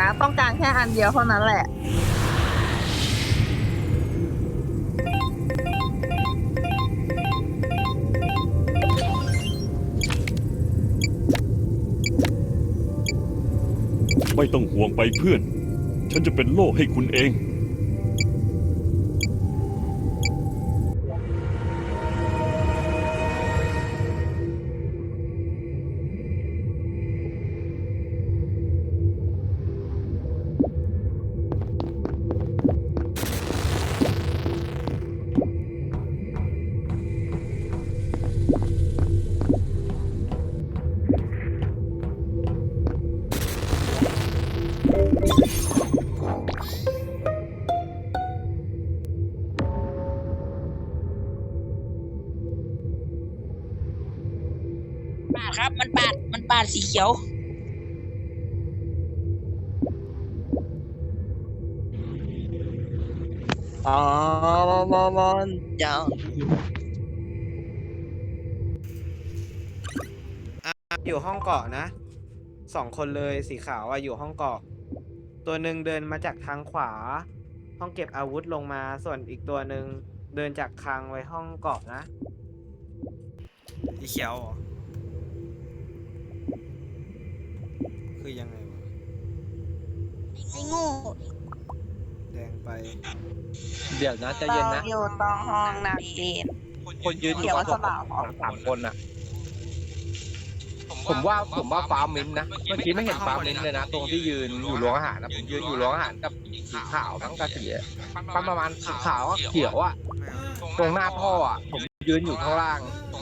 นะต้องการแค่อันเดียวเท่านั้นแหละ ไม่ต้องห่วงไปเพื่อน ฉันจะเป็นโล่ให้คุณเองาดมันปาดสีเขียว อ๋อมอนมอนจังอยู่ห้องเกาะนะสองคนเลยสีขาวอะอยู่ห้องเกาะ ตัวหนึ่งเดินมาจากทางขวา ห้องเก็บอาวุธลงมาส่วนอีกตัวหนึ่งเดินจากคลังไว้ห้องเกาะนะสีเขียวเหรอ คือยังไงวะไอ้โง่แดงไปเดี๋ยวนะใจะเย็นนะ อยู่ตรงห้องนักเรียน คนยืนอเขียู่ยวกับสลับสองสามคนน่ะ ผมว่าผมว่าฟ้ามิ้นท์นะเมื่อกี้ไม่เห็นฟ้ามิ้นท์เลยนะ ตรงที่ยืนอยู่โรงอาหารนะผมยืนอยู่โรงอาหารกับสีขาวทั้งกระสีอะประมาณสีขาวกับเขียวอะ ตรงหน้าท่ออะ ผมยืนอยู่ข้างล่าง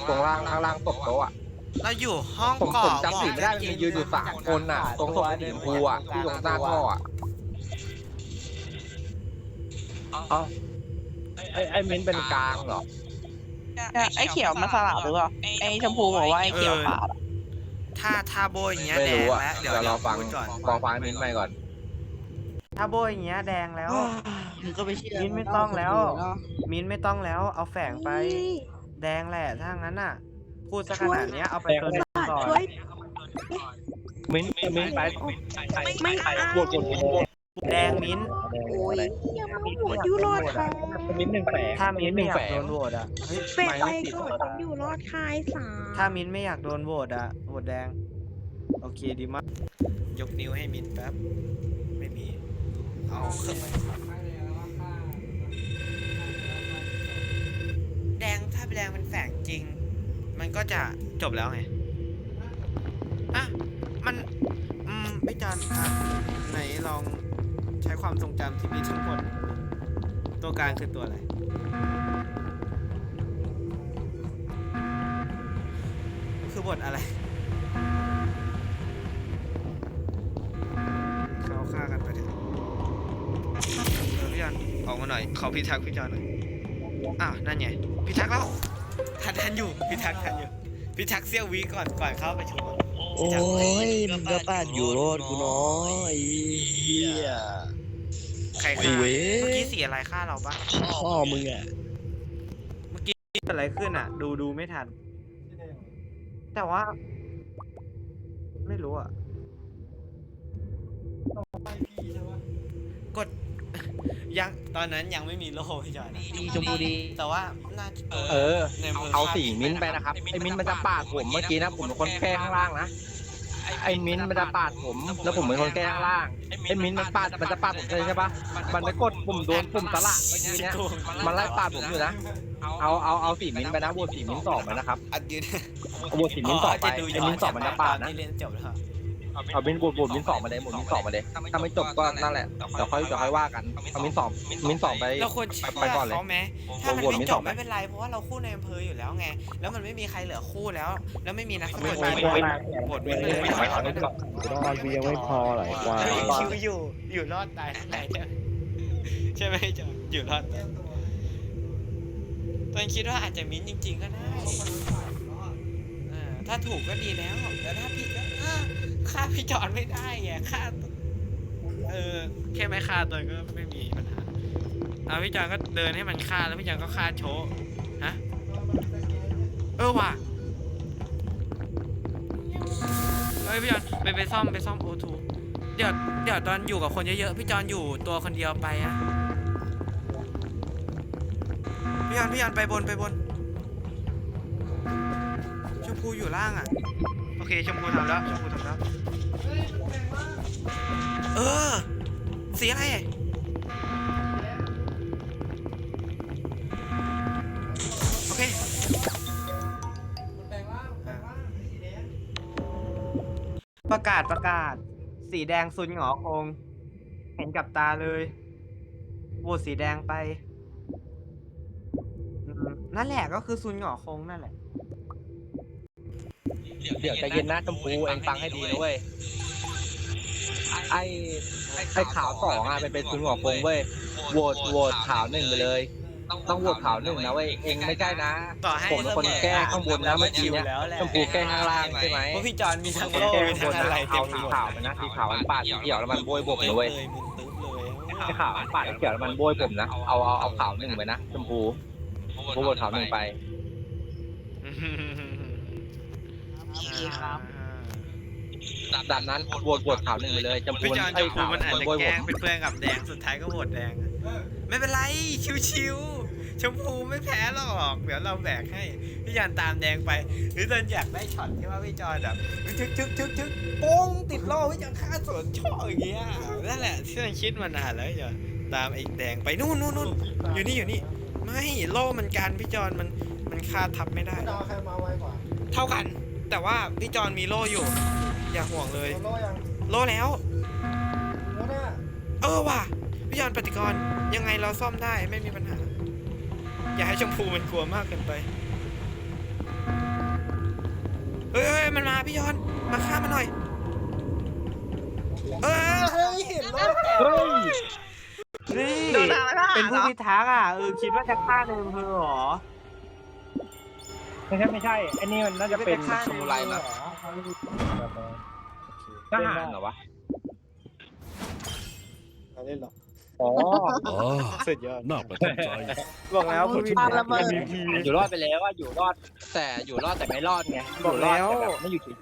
ตรงล่างข้างล่างตกโต๊ะอะ เราอยู่ห้องผมเกาะผมจำสีไม่ได้มันมียืนอยู่สามคนน่ะตรงศพสีชมพูอะที่ตรงหน้าท่ออะเอ้าไอ้ไอ้มิ้นท์เป็นกลางเหรอไอ้เขียวมาสลับหรือเปล่าไอ้ชมพูบอกว่าไอ้เขียวปาดอะถ้าถ้าโบยอย่างเงี้ยไม่แดงรู้อะแล้วเดี๋ยวรอฟังพูดก่อนรอฟังมิ้นท์ไปก่อน ถ้าโบยอย่างเงี้ยแดงแล้ว มึงก็ไปเชื่อมิ้นไม่ต้องแล้ว มิ้นไม่ต้องแล้วเอาแฝงไป แดงแหละถ้างั้นน่ะ พูดสักขนาดเนี้ยเอาไปตัวหนึงก่อนมิ้นท์มิ้นท์ไปไม่เอาบวกบวกบวกแดงมิ้นโอ้ยอย่ามาโหวตอยู่รอดค่ะมิ้นท์หนึ่งแฝงถ้ามิ้นไม่อยากแฝโดงนโหวตอะเฮ้ยแฟนไปก่อนอยู่รอดคายสามถ้ามิ้นไม่อยากโดนโหวตอะโหวตแดง โอเคดีมากยกนิ้วให้มิ้นแป๊บ ไม่มี เอาแดงถ้าแดงมันแฝงจริงมัน ก็จะจบแล้วไง อะ มัน อืมไม่จันครับ ไหนลองใช้ความทรงจำที่มีทั้งหมด ตัวกลางคือตัวอะไร คือบทอะไรเขาฆ่ากันไปเถอะเออพี่จอนออกมาหน่อยขอพิทักษ์พี่จอนหน่อย อ้าว นั่นไง พิทักษ์แล้ว ทันทันอยู่พิทักษ์ทันอยู่พิทักษ์เซี่ยววิก่อนก่อนเข้าประชุมอะโอ้ยมึงก็ปาดอยู่รอดกูน้อยเฮียใครฆ่าเว้ยเมื่อกี้สีอะไรฆ่าเราปะพ่อมึงอะเมื่อกี้เกิดอะไรขึ้นอะ ดูดูไม่ทัน แต่ว่า ไม่รู้อะกด ยังตอนนั้นยังไม่มีโล่พี่จอยนะดีชมพูดี แต่ว่าน่าจะเออ ในมืเอาสีมิ้นท์ไปนะครับไอ้มิ้นท์มันจะปาดผมเมื่อกี้นะผมเป็นคนแก้ข้างล่างนะไอ้มิ้นท์มันจะปาดผม แล้วผมเป็นคนแก้ข้างล่างไอ้มิ้นท์มันปาดมันจะปาดผมใช่ปะมันไปกดปุ่มโดนปุ่มตะละเมื่อกี้เนี้ยมันไล่ปาดผมอยู่นะเอาเอาเอาสีมิ้นท์ไปนะโหวตสีมิ้นท์สองไปนะครับอัดยืนเอาโหวตสีมิ้นท์สองไปไอ้มิ้นท์สองมันจะปาดนะ ที่เล่นจบแล้ว เอามิ้นท์โหวตโหวตมิ้นท์สองมาเลยโหวตมิ้นท์สองมาเลยถ้าไม่จบก็นั่นแหละเดี๋ยวค่อยเดี๋ยวค่อยว่ากันเอามิ้นท์สองมิ้นท์สองไปเราควรเชื่อไปก่อนเลยเขาไหมถ้ามันโหวตไม่ไม่จตบอบไหมไม่เป็นไรเพราะว่าเราคู่ในอำเภออยู่แล้วไง แล้วมันไม่มีใครเหลือคู่แล้ว แล้วไม่มีนักไม่ตไม่ไปไม่โหวตไม่เลยไม่ไม่เอาไม่ไม่ไม่เอารอดเวียไม่พอหรอกว่าเฮ้ยคิวอยู่อยู่รอดตายทั้งไหนใช่ไหมใช่ไหมจออยู่รอดตายตอนคิดว่าอาจจะมิ้นท์จริง ๆ ก็ได้เออถ้าถูกก็ดีแล้ว แต่ถ้าผิดก็เออ ฆ่าพี่จอนไม่ได้ไงฆ่าเออแค่ไม่ฆ่าตัวก็ไม่มีปัญหาเอาพี่จอนก็เดินให้มันฆ่าแล้วพี่จอนก็ฆ่าโชว์ฮะเออว่ะเฮ้ยพี่จอนไปไปซ่อมไปซ่อมโอทูเดี๋ยวเดี๋ยวตอนอยู่กับคนเยอะๆพี่จอนอยู่ตัวคนเดียวไปอะพี่จอนพี่จอนไปบนไปบนชมพูอยู่ล่างอะ ชมพูทำแล้วชมพูทำแล้ว เออ สีอะไร โอเค ประกาศประกาศ สีแดงซุนหงอคง เห็นกับตาเลยโหวตสีแดงไป นั่นแหละก็คือซุนหงอคงนั่นแหละ เดี๋ยวใจเย็นนะชมพูเองฟังให้ดีนะเว้ยไอ้ไอ้ขาวสองอะเป็นเป็นคุณหงอกคงเว้ยโหวตโหวตขาวหนึ่งไปเลย ต้องโหวตขาวหนึ่งนะเว้ยเองไม่ใช่นะต่อให้ผมเป็นคนแก้ข้างบนนะเมื่อกี้เนี่ยชมพูแก้ข้างล่างใช่ไหมเพราะพี่จอนมีทั้งผมโล่แก้มีข้างบทั้งนอะไรนะเต็เอามไปสีหมดขาวไปนะสีขาวมันปาดสีเขียวแล้วมันโบยผมนะเว้ยเลยมึนตึ๊บเลยไอ้ขาวมันปาดไอ้เขียวแล้วมันโบยผมนะเอาเอาเอาขาวหนึ่งไปนะชมพูโบยขาวหนึ่งไปโอเคครับตามนั้นโหวตโหวตขาวหนึ่งไปเลยชมพูพี่จอนชไอ้มพูขาวมันอาจจะโบยแกผล้งมเป็นเพื่อนกับแดงสุดท้ายก็โหวตแดง ไม่เป็นไรชิวๆชมพูไม่แพ้หรอกเดี๋ยวเราแบกให้พี่จอนตามแดงไปหรือตอนอยากได้ช็อตที่ว่าพี่จอนแบบชึกชึกชึกชึกโป้งติดโล่พี่จอนฆ่าสวนช่ออย่างเงี้ยนั่นแหละที่เราคิดมานานแล้วจอนตามไอ้แดงไปนู่นนู่นนู่นอยู่นี่อยู่นี่ ไม่โล่มันกันพี่จอนมันมันฆ่าทับไม่ได้ ดาวใครมาไวกว่า เท่ากัน แต่ว่าพี่จอนมีโล่อยู่ อย่าห่วงเลย โลโล่ยังโล่แล้ว โลหน้าเออว่ะพี่จอนปฏิกรณ์ยังไงเราซ่อมได้ไม่มีปัญหา อย่าให้ชมพูมันกลัวมากเกินไปเฮ้ยเฮ้ยมันมาพี่จอนมาฆ่ามันหน่อย เออ เฮ้ยเห็นโลกเฮ้ยนี่โดนทางแล้วเป็นผู้เหรอพิทักษ์อะเออคิดว่าจะฆ่าในอำเภอเหรอ ไม่ใช่ไม่ใช่ไอ้นี่มันน่าจะเป็นไม่ได้ฆ่าสมุไรนะ ทหารเหรอวะเล่นหรออ๋ออ๋อสุดยอดน่าประทับใจ บอกแล้วผู้พิทักษ์ MVP อยู่รอดไปแล้วว่าอยู่รอด แต่อยู่รอดแต่ไม่รอดไงอยู่รอดแต่แบบไม่อยู่เฉย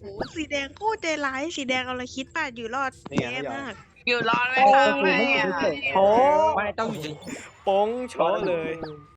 โอ้สีแดงโคตรใจร้ายสีแดงเอาอะไรคิดป่ะอยู่รอดนี่ไง แย่ไม่ยอมมาก อยู่รอดไหมๆทำไมอะ โอ้ไม่ต้องอยู่เฉยโป้งโชว์เลย